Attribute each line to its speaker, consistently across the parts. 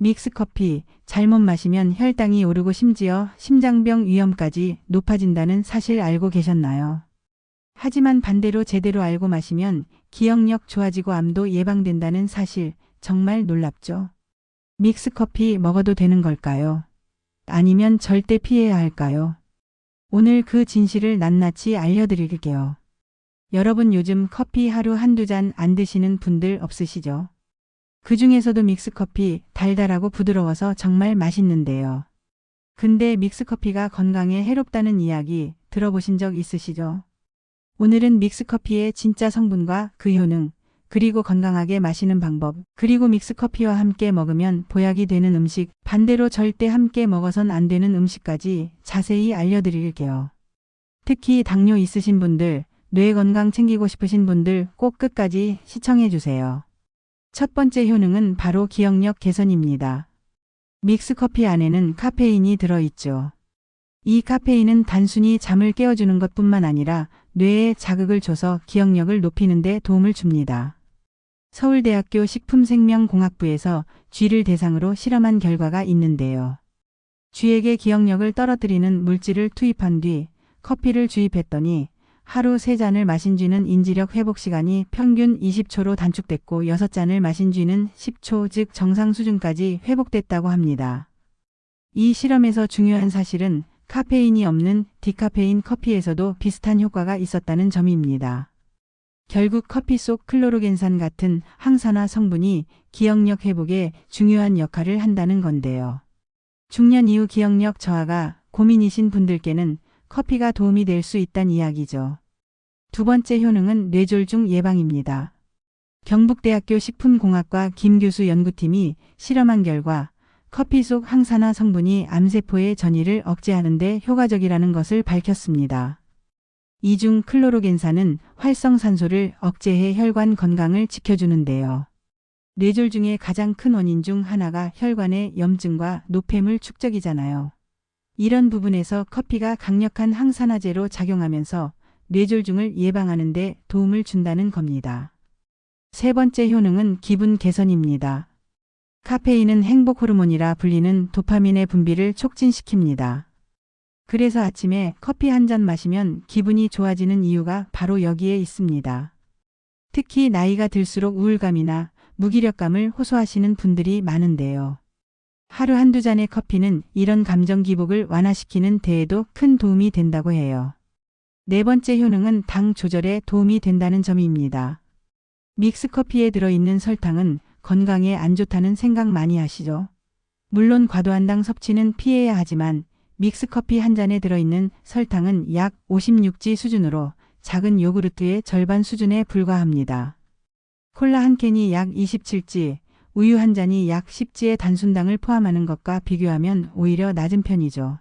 Speaker 1: 믹스커피 잘못 마시면 혈당이 오르고 심지어 심장병 위험까지 높아진다는 사실 알고 계셨나요? 하지만 반대로 제대로 알고 마시면 기억력 좋아지고 암도 예방된다는 사실 정말 놀랍죠? 믹스커피 먹어도 되는 걸까요? 아니면 절대 피해야 할까요? 오늘 그 진실을 낱낱이 알려드릴게요. 여러분 요즘 커피 하루 한두 잔 안 드시는 분들 없으시죠? 그 중에서도 믹스커피 달달하고 부드러워서 정말 맛있는데요. 근데 믹스커피가 건강에 해롭다는 이야기 들어보신 적 있으시죠? 오늘은 믹스커피의 진짜 성분과 그 효능, 그리고 건강하게 마시는 방법, 그리고 믹스커피와 함께 먹으면 보약이 되는 음식, 반대로 절대 함께 먹어선 안 되는 음식까지 자세히 알려드릴게요. 특히 당뇨 있으신 분들, 뇌 건강 챙기고 싶으신 분들 꼭 끝까지 시청해주세요. 첫 번째 효능은 바로 기억력 개선입니다. 믹스커피 안에는 카페인이 들어있죠. 이 카페인은 단순히 잠을 깨워주는 것 뿐만 아니라 뇌에 자극을 줘서 기억력을 높이는 데 도움을 줍니다. 서울대학교 식품생명공학부에서 쥐를 대상으로 실험한 결과가 있는데요. 쥐에게 기억력을 떨어뜨리는 물질을 투입한 뒤 커피를 주입했더니 하루 3잔을 마신 쥐는 인지력 회복 시간이 평균 20초로 단축됐고 6잔을 마신 쥐는 10초 즉 정상 수준까지 회복됐다고 합니다. 이 실험에서 중요한 사실은 카페인이 없는 디카페인 커피에서도 비슷한 효과가 있었다는 점입니다. 결국 커피 속 클로로겐산 같은 항산화 성분이 기억력 회복에 중요한 역할을 한다는 건데요. 중년 이후 기억력 저하가 고민이신 분들께는 커피가 도움이 될 수 있단 이야기죠. 두 번째 효능은 뇌졸중 예방입니다. 경북대학교 식품공학과 김 교수 연구팀이 실험한 결과 커피 속 항산화 성분이 암세포의 전이를 억제하는 데 효과적이라는 것을 밝혔습니다. 이중 클로로겐산은 활성산소를 억제해 혈관 건강을 지켜주는데요. 뇌졸중의 가장 큰 원인 중 하나가 혈관의 염증과 노폐물 축적이잖아요. 이런 부분에서 커피가 강력한 항산화제로 작용하면서 뇌졸중을 예방하는 데 도움을 준다는 겁니다. 세 번째 효능은 기분 개선입니다. 카페인은 행복 호르몬이라 불리는 도파민의 분비를 촉진시킵니다. 그래서 아침에 커피 한 잔 마시면 기분이 좋아지는 이유가 바로 여기에 있습니다. 특히 나이가 들수록 우울감이나 무기력감을 호소하시는 분들이 많은데요. 하루 한두 잔의 커피는 이런 감정 기복을 완화시키는 데에도 큰 도움이 된다고 해요. 네 번째 효능은 당 조절에 도움이 된다는 점입니다. 믹스커피에 들어있는 설탕은 건강에 안 좋다는 생각 많이 하시죠? 물론 과도한 당 섭취는 피해야 하지만 믹스커피 한 잔에 들어있는 설탕은 약 56지 수준으로 작은 요구르트의 절반 수준에 불과합니다. 콜라 한 캔이 약 27지, 우유 한 잔이 약 10지의 단순당을 포함하는 것과 비교하면 오히려 낮은 편이죠.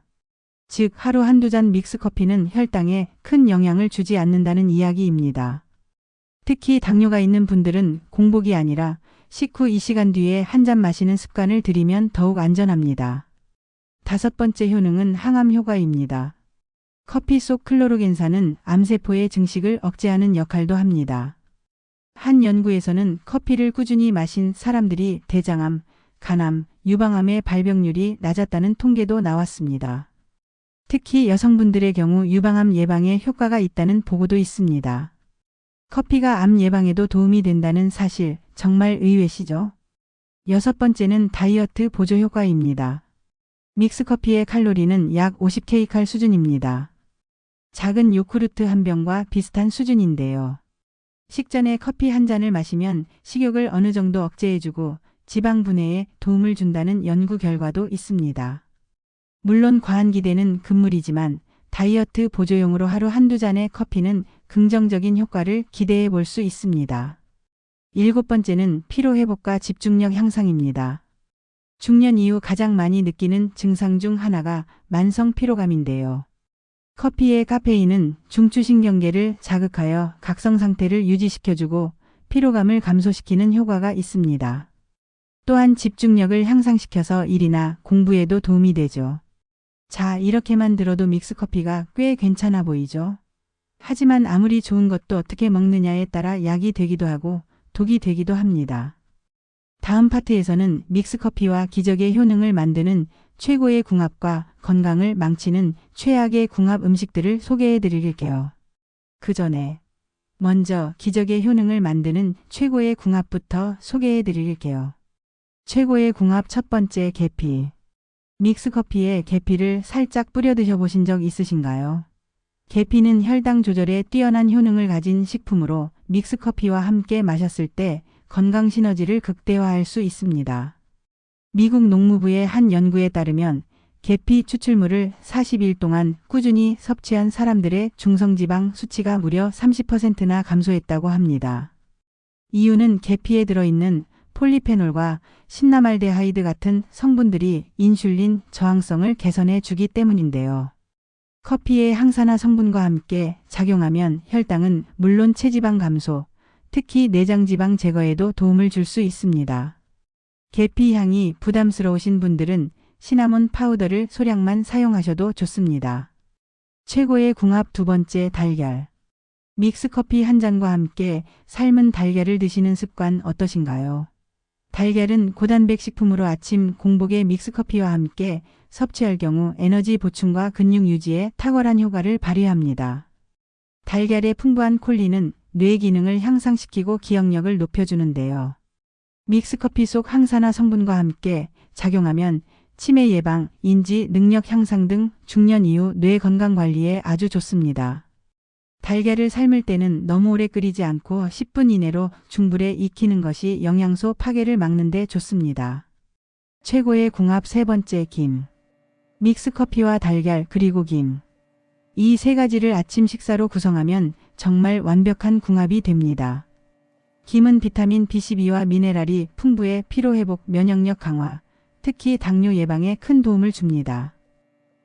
Speaker 1: 즉 하루 한두 잔 믹스커피는 혈당에 큰 영향을 주지 않는다는 이야기입니다. 특히 당뇨가 있는 분들은 공복이 아니라 식후 2시간 뒤에 한 잔 마시는 습관을 들이면 더욱 안전합니다. 다섯 번째 효능은 항암 효과입니다. 커피 속 클로로겐산은 암세포의 증식을 억제하는 역할도 합니다. 한 연구에서는 커피를 꾸준히 마신 사람들이 대장암, 간암, 유방암의 발병률이 낮았다는 통계도 나왔습니다. 특히 여성분들의 경우 유방암 예방에 효과가 있다는 보고도 있습니다. 커피가 암 예방에도 도움이 된다는 사실 정말 의외시죠? 여섯 번째는 다이어트 보조 효과입니다. 믹스커피의 칼로리는 약 50kcal 수준입니다. 작은 요구르트 한 병과 비슷한 수준인데요. 식전에 커피 한 잔을 마시면 식욕을 어느 정도 억제해주고 지방 분해에 도움을 준다는 연구 결과도 있습니다. 물론 과한 기대는 금물이지만 다이어트 보조용으로 하루 한두 잔의 커피는 긍정적인 효과를 기대해 볼 수 있습니다. 일곱 번째는 피로회복과 집중력 향상입니다. 중년 이후 가장 많이 느끼는 증상 중 하나가 만성 피로감인데요. 커피의 카페인은 중추신경계를 자극하여 각성 상태를 유지시켜주고 피로감을 감소시키는 효과가 있습니다. 또한 집중력을 향상시켜서 일이나 공부에도 도움이 되죠. 자, 이렇게만 들어도 믹스커피가 꽤 괜찮아 보이죠? 하지만 아무리 좋은 것도 어떻게 먹느냐에 따라 약이 되기도 하고 독이 되기도 합니다. 다음 파트에서는 믹스커피와 기적의 효능을 만드는 최고의 궁합과 건강을 망치는 최악의 궁합 음식들을 소개해 드릴게요. 그 전에 먼저 기적의 효능을 만드는 최고의 궁합부터 소개해 드릴게요. 최고의 궁합 첫 번째 계피. 믹스커피에 계피를 살짝 뿌려 드셔보신 적 있으신가요? 계피는 혈당 조절에 뛰어난 효능을 가진 식품으로 믹스커피와 함께 마셨을 때 건강 시너지를 극대화할 수 있습니다. 미국 농무부의 한 연구에 따르면 계피 추출물을 40일 동안 꾸준히 섭취한 사람들의 중성지방 수치가 무려 30%나 감소했다고 합니다. 이유는 계피에 들어있는 폴리페놀과 신나말데하이드 같은 성분들이 인슐린 저항성을 개선해 주기 때문인데요. 커피의 항산화 성분과 함께 작용하면 혈당은 물론 체지방 감소, 특히 내장지방 제거에도 도움을 줄 수 있습니다. 계피 향이 부담스러우신 분들은 시나몬 파우더를 소량만 사용하셔도 좋습니다. 최고의 궁합 두 번째 달걀. 믹스커피 한 잔과 함께 삶은 달걀을 드시는 습관 어떠신가요? 달걀은 고단백 식품으로 아침 공복에 믹스커피와 함께 섭취할 경우 에너지 보충과 근육 유지에 탁월한 효과를 발휘합니다. 달걀의 풍부한 콜린은 뇌 기능을 향상시키고 기억력을 높여주는데요. 믹스커피 속 항산화 성분과 함께 작용하면 치매 예방, 인지 능력 향상 등 중년 이후 뇌 건강 관리에 아주 좋습니다. 달걀을 삶을 때는 너무 오래 끓이지 않고 10분 이내로 중불에 익히는 것이 영양소 파괴를 막는 데 좋습니다. 최고의 궁합 세 번째 김. 믹스커피와 달걀 그리고 김. 이 세 가지를 아침 식사로 구성하면 정말 완벽한 궁합이 됩니다. 김은 비타민 B12와 미네랄이 풍부해 피로회복 면역력 강화, 특히 당뇨 예방에 큰 도움을 줍니다.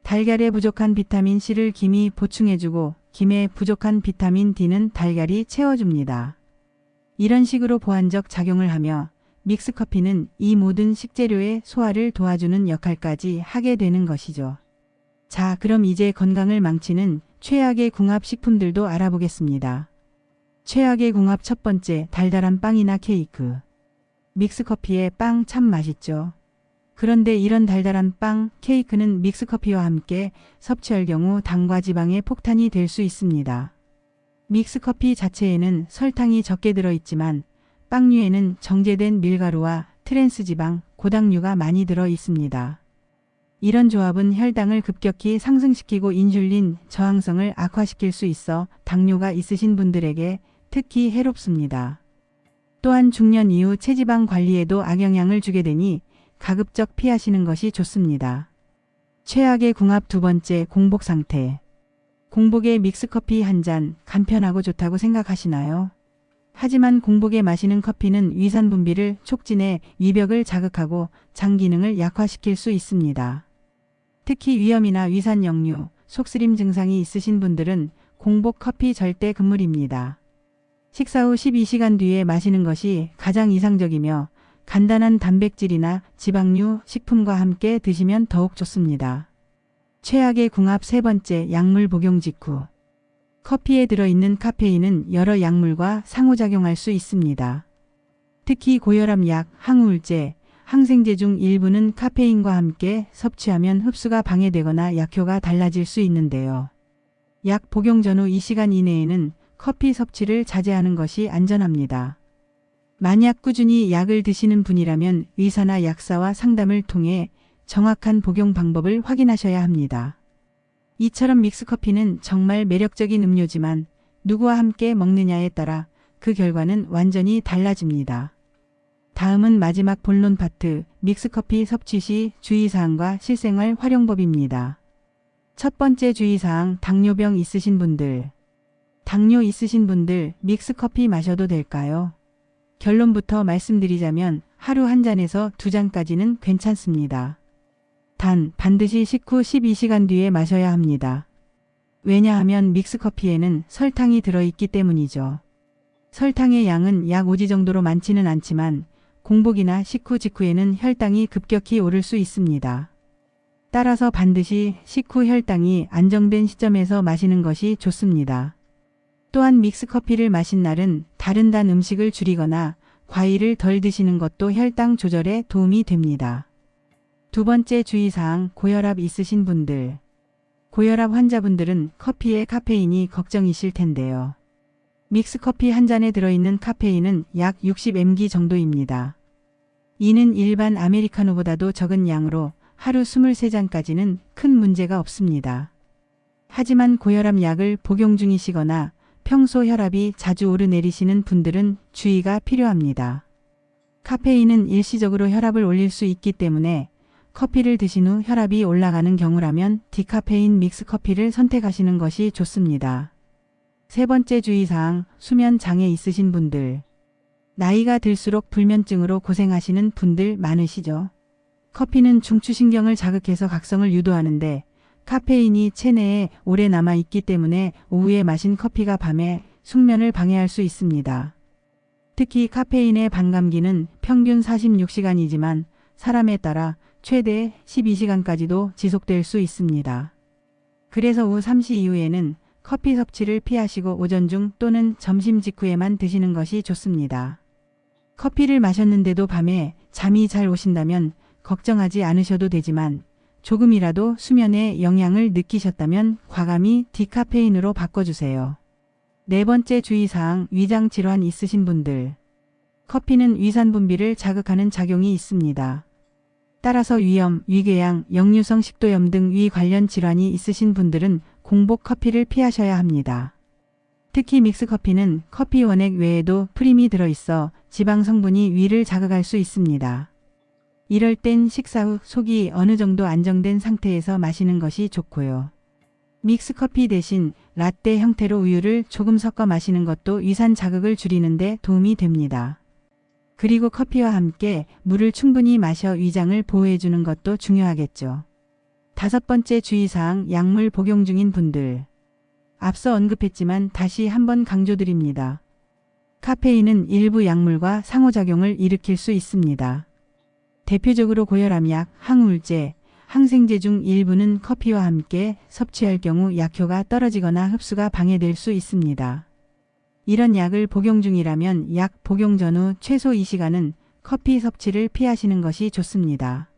Speaker 1: 달걀에 부족한 비타민 C를 김이 보충해주고 김에 부족한 비타민 D는 달걀이 채워줍니다. 이런 식으로 보완적 작용을 하며 믹스커피는 이 모든 식재료의 소화를 도와주는 역할까지 하게 되는 것이죠. 자, 그럼 이제 건강을 망치는 최악의 궁합 식품들도 알아보겠습니다. 최악의 궁합 첫 번째, 달달한 빵이나 케이크. 믹스커피에 빵 참 맛있죠. 그런데 이런 달달한 빵, 케이크는 믹스커피와 함께 섭취할 경우 당과 지방의 폭탄이 될 수 있습니다. 믹스커피 자체에는 설탕이 적게 들어있지만 빵류에는 정제된 밀가루와 트랜스지방, 고당류가 많이 들어 있습니다. 이런 조합은 혈당을 급격히 상승시키고 인슐린 저항성을 악화시킬 수 있어 당뇨가 있으신 분들에게 특히 해롭습니다. 또한 중년 이후 체지방 관리에도 악영향을 주게 되니 가급적 피하시는 것이 좋습니다. 최악의 궁합 두 번째 공복 상태. 공복에 믹스커피 한 잔 간편하고 좋다고 생각하시나요? 하지만 공복에 마시는 커피는 위산 분비를 촉진해 위벽을 자극하고 장 기능을 약화시킬 수 있습니다. 특히 위염이나 위산 역류, 속쓰림 증상이 있으신 분들은 공복 커피 절대 금물입니다. 식사 후 12시간 뒤에 마시는 것이 가장 이상적이며 간단한 단백질이나 지방류 식품과 함께 드시면 더욱 좋습니다. 최악의 궁합 세 번째 약물 복용 직후. 커피에 들어있는 카페인은 여러 약물과 상호작용할 수 있습니다. 특히 고혈압 약, 항우울제, 항생제 중 일부는 카페인과 함께 섭취하면 흡수가 방해되거나 약효가 달라질 수 있는데요. 약 복용 전후 2시간 이내에는 커피 섭취를 자제하는 것이 안전합니다. 만약 꾸준히 약을 드시는 분이라면 의사나 약사와 상담을 통해 정확한 복용 방법을 확인하셔야 합니다. 이처럼 믹스커피는 정말 매력적인 음료지만 누구와 함께 먹느냐에 따라 그 결과는 완전히 달라집니다. 다음은 마지막 본론 파트 믹스커피 섭취 시 주의사항과 실생활 활용법입니다. 첫 번째 주의사항 당뇨병 있으신 분들 당뇨 있으신 분들 믹스커피 마셔도 될까요? 결론부터 말씀드리자면 하루 한 잔에서 두 잔까지는 괜찮습니다. 단 반드시 식후 12시간 뒤에 마셔야 합니다. 왜냐하면 믹스커피에는 설탕이 들어있기 때문이죠. 설탕의 양은 약 5지 정도로 많지는 않지만 공복이나 식후 직후에는 혈당이 급격히 오를 수 있습니다. 따라서 반드시 식후 혈당이 안정된 시점에서 마시는 것이 좋습니다. 또한 믹스커피를 마신 날은 다른 단 음식을 줄이거나 과일을 덜 드시는 것도 혈당 조절에 도움이 됩니다. 두 번째 주의사항 고혈압 있으신 분들. 고혈압 환자분들은 커피에 카페인이 걱정이실 텐데요. 믹스커피 한 잔에 들어있는 카페인은 약 60mg 정도입니다. 이는 일반 아메리카노보다도 적은 양으로 하루 23잔까지는 큰 문제가 없습니다. 하지만 고혈압 약을 복용 중이시거나 평소 혈압이 자주 오르내리시는 분들은 주의가 필요합니다. 카페인은 일시적으로 혈압을 올릴 수 있기 때문에 커피를 드신 후 혈압이 올라가는 경우라면 디카페인 믹스 커피를 선택하시는 것이 좋습니다. 세 번째 주의사항, 수면 장애 있으신 분들. 나이가 들수록 불면증으로 고생하시는 분들 많으시죠? 커피는 중추신경을 자극해서 각성을 유도하는데 카페인이 체내에 오래 남아 있기 때문에 오후에 마신 커피가 밤에 숙면을 방해할 수 있습니다. 특히 카페인의 반감기는 평균 46시간이지만 사람에 따라 최대 12시간까지도 지속될 수 있습니다. 그래서 오후 3시 이후에는 커피 섭취를 피하시고 오전 중 또는 점심 직후에만 드시는 것이 좋습니다. 커피를 마셨는데도 밤에 잠이 잘 오신다면 걱정하지 않으셔도 되지만 조금이라도 수면에 영향을 느끼셨다면 과감히 디카페인으로 바꿔주세요. 네 번째 주의사항 위장 질환 있으신 분들. 커피는 위산 분비를 자극하는 작용이 있습니다. 따라서 위염, 위궤양, 역류성 식도염 등 위 관련 질환이 있으신 분들은 공복 커피를 피하셔야 합니다. 특히 믹스 커피는 커피 원액 외에도 프림이 들어있어 지방 성분이 위를 자극할 수 있습니다. 이럴 땐 식사 후 속이 어느 정도 안정된 상태에서 마시는 것이 좋고요. 믹스 커피 대신 라떼 형태로 우유를 조금 섞어 마시는 것도 위산 자극을 줄이는데 도움이 됩니다. 그리고 커피와 함께 물을 충분히 마셔 위장을 보호해주는 것도 중요하겠죠. 다섯 번째 주의사항 약물 복용 중인 분들. 앞서 언급했지만 다시 한번 강조드립니다. 카페인은 일부 약물과 상호작용을 일으킬 수 있습니다. 대표적으로 고혈압약, 항우울제, 항생제 중 일부는 커피와 함께 섭취할 경우 약효가 떨어지거나 흡수가 방해될 수 있습니다. 이런 약을 복용 중이라면 약 복용 전후 최소 2시간은 커피 섭취를 피하시는 것이 좋습니다.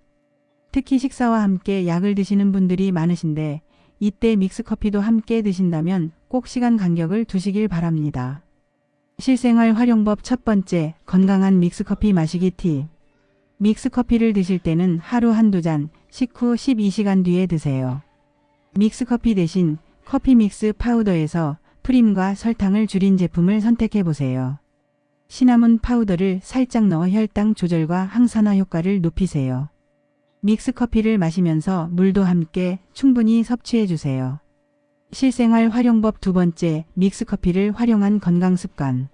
Speaker 1: 특히 식사와 함께 약을 드시는 분들이 많으신데 이때 믹스커피도 함께 드신다면 꼭 시간 간격을 두시길 바랍니다. 실생활 활용법 첫 번째, 건강한 믹스커피 마시기 팁. 믹스커피를 드실 때는 하루 한두 잔, 식후 12시간 뒤에 드세요. 믹스커피 대신 커피 믹스 파우더에서 프림과 설탕을 줄인 제품을 선택해 보세요. 시나몬 파우더를 살짝 넣어 혈당 조절과 항산화 효과를 높이세요. 믹스 커피를 마시면서 물도 함께 충분히 섭취해 주세요. 실생활 활용법 두 번째, 믹스 커피를 활용한 건강 습관.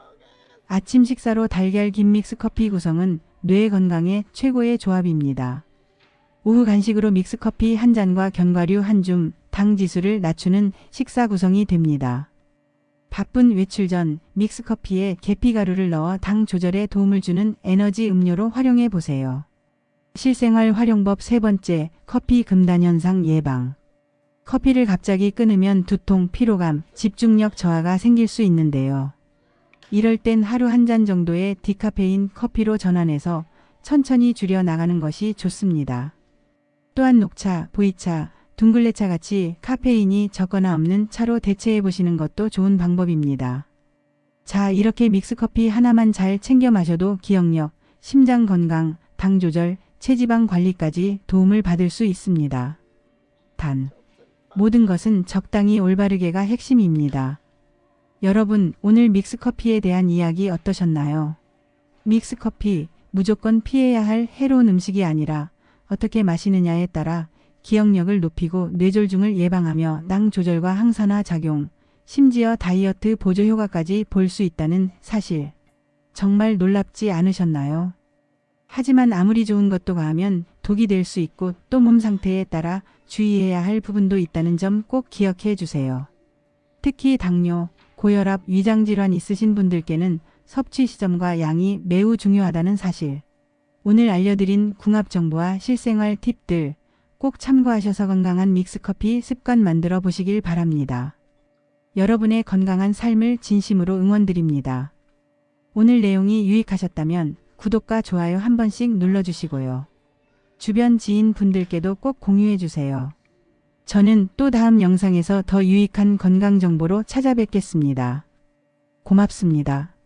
Speaker 1: 아침 식사로 달걀 김 믹스 커피 구성은 뇌 건강에 최고의 조합입니다. 오후 간식으로 믹스 커피 한 잔과 견과류 한 줌, 당 지수를 낮추는 식사 구성이 됩니다. 바쁜 외출 전 믹스 커피에 계피 가루를 넣어 당 조절에 도움을 주는 에너지 음료로 활용해 보세요. 실생활 활용법 세 번째, 커피 금단 현상 예방. 커피를 갑자기 끊으면 두통, 피로감, 집중력 저하가 생길 수 있는데요. 이럴 땐 하루 한 잔 정도의 디카페인 커피로 전환해서 천천히 줄여 나가는 것이 좋습니다. 또한 녹차, 보이차, 둥글레차 같이 카페인이 적거나 없는 차로 대체해 보시는 것도 좋은 방법입니다. 자, 이렇게 믹스커피 하나만 잘 챙겨 마셔도 기억력, 심장 건강, 당 조절, 체지방 관리까지 도움을 받을 수 있습니다. 단, 모든 것은 적당히 올바르게가 핵심입니다. 여러분, 오늘 믹스커피에 대한 이야기 어떠셨나요? 믹스커피, 무조건 피해야 할 해로운 음식이 아니라 어떻게 마시느냐에 따라 기억력을 높이고 뇌졸중을 예방하며 낭 조절과 항산화 작용, 심지어 다이어트 보조 효과까지 볼 수 있다는 사실. 정말 놀랍지 않으셨나요? 하지만 아무리 좋은 것도 과하면 독이 될 수 있고 또 몸 상태에 따라 주의해야 할 부분도 있다는 점 꼭 기억해 주세요. 특히 당뇨, 고혈압, 위장질환 있으신 분들께는 섭취 시점과 양이 매우 중요하다는 사실. 오늘 알려드린 궁합 정보와 실생활 팁들 꼭 참고하셔서 건강한 믹스커피 습관 만들어 보시길 바랍니다. 여러분의 건강한 삶을 진심으로 응원드립니다. 오늘 내용이 유익하셨다면 구독과 좋아요 한 번씩 눌러주시고요. 주변 지인 분들께도 꼭 공유해 주세요. 저는 또 다음 영상에서 더 유익한 건강 정보로 찾아뵙겠습니다. 고맙습니다.